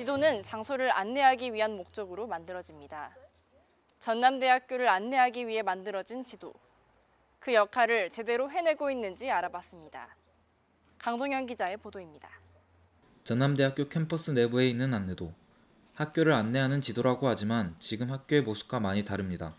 지도는 장소를 안내하기 위한 목적으로 만들어집니다. 전남대학교를 안내하기 위해 만들어진 지도. 그 역할을 제대로 해내고 있는지 알아봤습니다. 강동현 기자의 보도입니다. 전남대학교 캠퍼스 내부에 있는 안내도 학교를 안내하는 지도라고 하지만 지금 학교의 모습과 많이 다릅니다.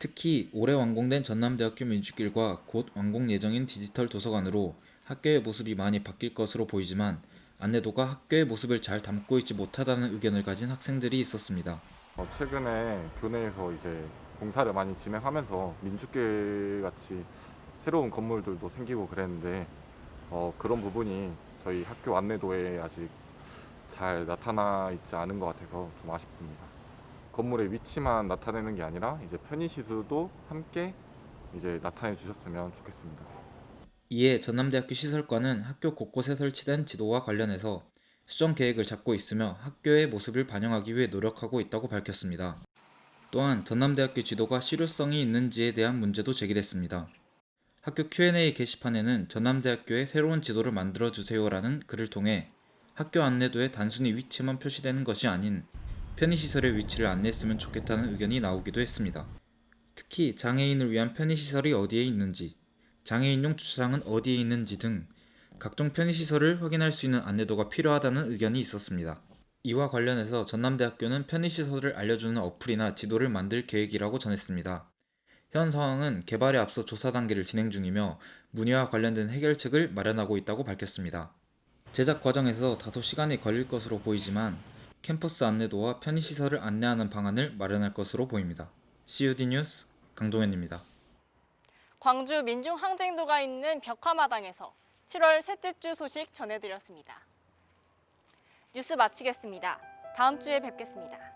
특히 올해 완공된 전남대학교 민주길과 곧 완공 예정인 디지털 도서관으로 학교의 모습이 많이 바뀔 것으로 보이지만 안내도가 학교의 모습을 잘 담고 있지 못하다는 의견을 가진 학생들이 있었습니다. 어, 최근에 교내에서 이제 공사를 많이 진행하면서 민주길 같이 새로운 건물들도 생기고 그랬는데 어, 그런 부분이 저희 학교 안내도에 아직 잘 나타나 있지 않은 것 같아서 좀 아쉽습니다. 건물의 위치만 나타내는 게 아니라 이제 편의 시설도 함께 이제 나타내 주셨으면 좋겠습니다. 이에 전남대학교 시설과는 학교 곳곳에 설치된 지도와 관련해서 수정 계획을 잡고 있으며 학교의 모습을 반영하기 위해 노력하고 있다고 밝혔습니다. 또한 전남대학교 지도가 실효성이 있는지에 대한 문제도 제기됐습니다. 학교 Q&A 게시판에는 전남대학교의 새로운 지도를 만들어 주세요라는 글을 통해 학교 안내도에 단순히 위치만 표시되는 것이 아닌 편의시설의 위치를 안내했으면 좋겠다는 의견이 나오기도 했습니다. 특히 장애인을 위한 편의시설이 어디에 있는지, 장애인용 주차장은 어디에 있는지 등 각종 편의시설을 확인할 수 있는 안내도가 필요하다는 의견이 있었습니다. 이와 관련해서 전남대학교는 편의시설을 알려주는 어플이나 지도를 만들 계획이라고 전했습니다. 현 상황은 개발에 앞서 조사 단계를 진행 중이며 문의와 관련된 해결책을 마련하고 있다고 밝혔습니다. 제작 과정에서 다소 시간이 걸릴 것으로 보이지만 캠퍼스 안내도와 편의시설을 안내하는 방안을 마련할 것으로 보입니다. CUD 뉴스 강동현입니다. 광주 민중항쟁도가 있는 벽화마당에서 7월 셋째 주 소식 전해드렸습니다. 뉴스 마치겠습니다. 다음 주에 뵙겠습니다.